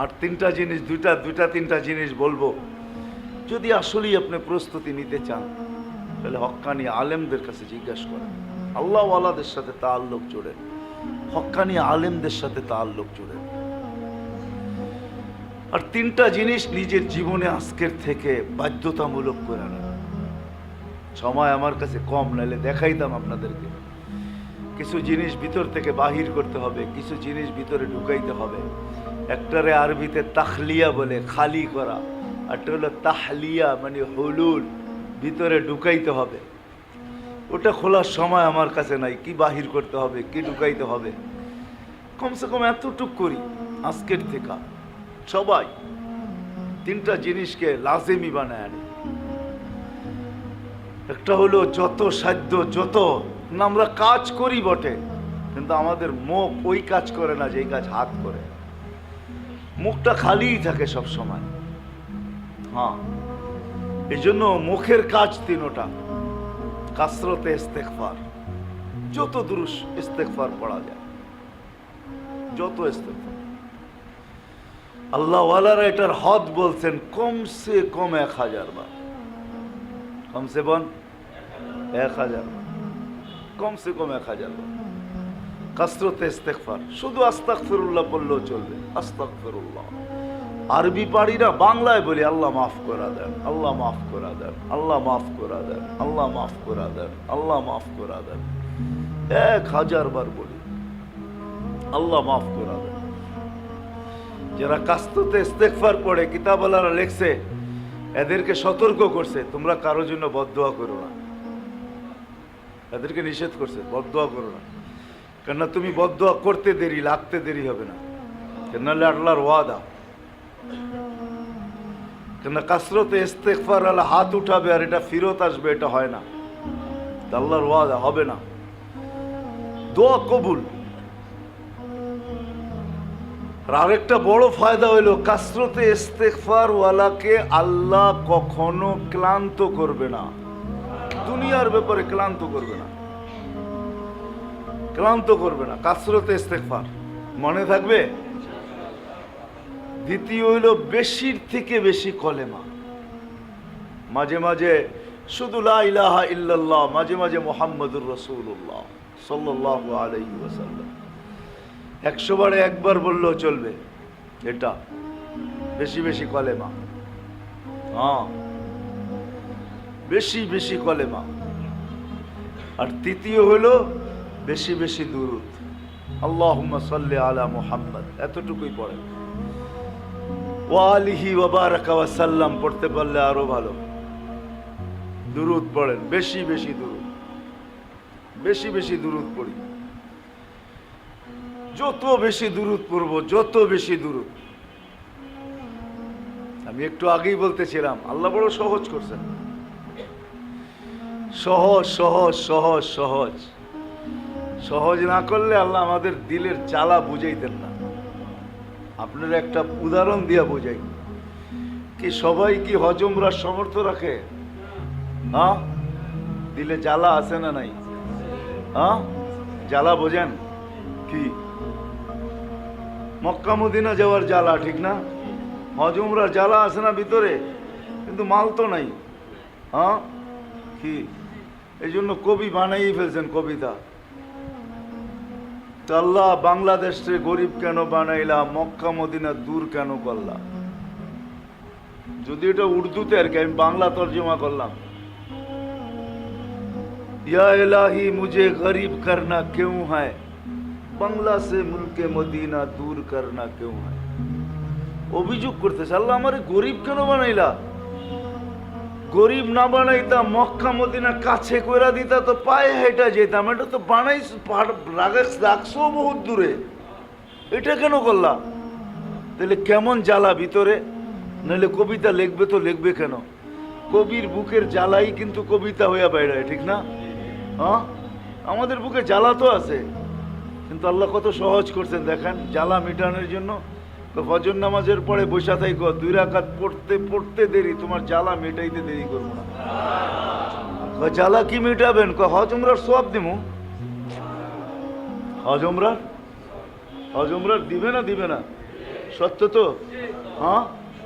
আর তিনটা জিনিস, দুইটা দুইটা, তিনটা জিনিস বলব। যদি আসলেই আপনি প্রস্তুতি নিতে চান, তাহলে হক্কানি আলেমদের কাছে জিজ্ঞাসা করেন। আল্লাহওয়ালাদের সাথে তাল্লুক জোড়েন হক্কানি আলেমদের সাথে তাল্লুক জোড়েন আর তিনটা জিনিস নিজের জীবনে আজকের থেকে বাধ্যতামূলক করে নেন সময় আমার কাছে কম নাইলে দেখাইতাম আপনাদেরকে। কিছু জিনিস ভিতর থেকে বাহির করতে হবে, কিছু জিনিস ভিতরে ঢুকাইতে হবে। একটারে আরবিতে তাহলিয়া বলে, খালি করা। একটা হলো তাহলিয়া মানে হলুল, ভিতরে ঢুকাইতে হবে। ওটা খোলার সময় আমার কাছে নাই, কি বাহির করতে হবে, কি ঢুকাইতে হবে। কমসে কম এতটুক করি, আজকের থেকে। সবাই তিনটা জিনিসকে লাজেমি বানায় আনি। একটা হলো যত সাধ্য যত না, আমরা কাজ করি বটে, কিন্তু আমাদের মুখ ওই কাজ করে না যে কাজ হাত করে। মুখটা খালিই থাকে সব সময়। হ্যাঁ এই জন্য মুখের কাজ তিনোটা কাসরতে ইস্তেকফার যত দুরুস ইস্তেকফার পড়া যায়, যত ইস্তেকফার আল্লাহওয়ালারা এটার হদ বলছেন, কমসে কম এক হাজার বার। কমসে বন এক হাজার বার। কমসে কম এক হাজার। কাসরতে ইস্তেকফার শুধু আস্তাক ফিরুল্লাহ বললেও চলবে। আস্তাক ফিরুল্লাহ আরবি না বাংলায় বলি, আল্লাহ মাফ করা দেন, আল্লাহ মাফ করা দেন, আল্লাহ মাফ করা দেন, আল্লাহ মাফ করা দেন, আল্লাহ মাফ করা দেন। এক হাজার বার বলি, আল্লাহ মাফ করা দেন। যারা কাস্ততে ইস্তেকফার পড়ে কিতাবালারা লেখছে, এদেরকে সতর্ক করছে, তোমরা কারোর জন্য বদদোয়া করো না। এদেরকে নিষেধ করছে, বদদোয়া করো না। কেননা তুমি বদদোয়া করতে দেরি, লাগতে দেরি হবে না। কেননা আল্লাহর ওয়াদা। কেননা কাসরতে ইস্তেকফার আলা হাত উঠাবে আর এটা ফিরত আসবে, এটা হয় না। আল্লাহর ওয়াদা, হবে না। দোয়া কবুল। আর আরেকটা বড় ফায়দা হইল, কাসরতে ইস্তেকফার ওয়ালাকে আল্লাহ কখনো ক্লান্ত করবে না। দুনিয়ার ব্যাপারে ক্লান্ত করবে না। ক্লান্ত করবে না। কাসরতে ইস্তেকফার মনে থাকবে? দ্বিতীয় হইল বেশির থেকে বেশি কলেমা। মাঝে মাঝে শুধু লা ইলাহা ইল্লাল্লাহ, মাঝে মাঝে মোহাম্মদুর রসুল্লাহ সাল্লাহ আলাইহি ওয়াসাল্লাম। একশো বারে একবার বললেও চলবে। এটা বেশি বেশি কলেমা। হ্যাঁ। বেশি বেশি কলেমা আর তৃতীয় হলো বেশি বেশি দুরুদ। আল্লাহ সাল্লি আলা মুহাম্মদ। এতটুকুই পড়ে। ওয়ালিহি ওবারাকা ওয়াসাল্লাম পড়তে পারলে আরও ভালো। দুরুদ পড়েন, বেশি বেশি দুরুদ। বেশি বেশি দুরুদ পড়ি। যত বেশি দূরত পড়ব, যত বেশি দূরত আমি একটু আগেই বলতেছিলাম, আল্লাহ বড় সহজ করছেন। সহজ সহজ সহজ সহজ। সহজ না করলে আল্লাহ আমাদের দিলের জ্বালা বুঝাইতেন না। আপনার একটা উদাহরণ দিয়া বোঝাই। কি সবাই কি হজমরা সমর্থ রাখে? হ্যাঁ দিলে জ্বালা আছে না নাই? হ্যাঁ জ্বালা বোঝেন? কি? মক্কা মদিনা যাওয়ার জ্বালা, ঠিক না? হজমরা জ্বালা আছে না ভিতরে? কিন্তু মাল তো নাই। হ্যাঁ কি? এই জন্য কবি বানাইয়ে ফেলছেন কবিতা। আল্লাহ বাংলাদেশে গরিব কেন বানাইলা, মক্কা মদিনা দূর কেন করলা? যদি এটা উর্দুতে আর কি, আমি বাংলা তর্জমা করলাম। ইয়া এলাহি মুজে গরিব করনা কেউ হ্যায় বাংলা সে মুলকে মদিনা দূর করনা কেউ হ্যায় অভিযোগ করতেছে, আল্লাহ আমার গরিব কেন বানাইলা? গরিব না বানাইতাম মক্কা মদিনা কাছে কইরা দিতা, তো পায়ে হেঁটা যেতাম এটা তো বানাই রাখছো বহুত দূরে। এটা কেন করলা? তাহলে কেমন জ্বালা ভিতরে? নাহলে কবিতা লিখবে তো লিখবে কেন? কবির বুকের জ্বালাই কিন্তু কবিতা হইয়া বেড়ায়, ঠিক না? হ্যাঁ? আমাদের বুকে জ্বালা তো আছে। কিন্তু আল্লাহ কত সহজ করছেন, দেখেন, জ্বালা মিটানোর জন্য তো ফজর নামাজের পরে বৈশা থাইক, দুই রাকাত পড়তে পড়তে দেরি, তোমার জ্বালা মেটাইতে দেরি করব না। জ্বালা কি মেটাবেন? ক হজ উমরার সব দিমু। হজ উমরার দিবে না দিবে না। সত্য তো? হ্যাঁ?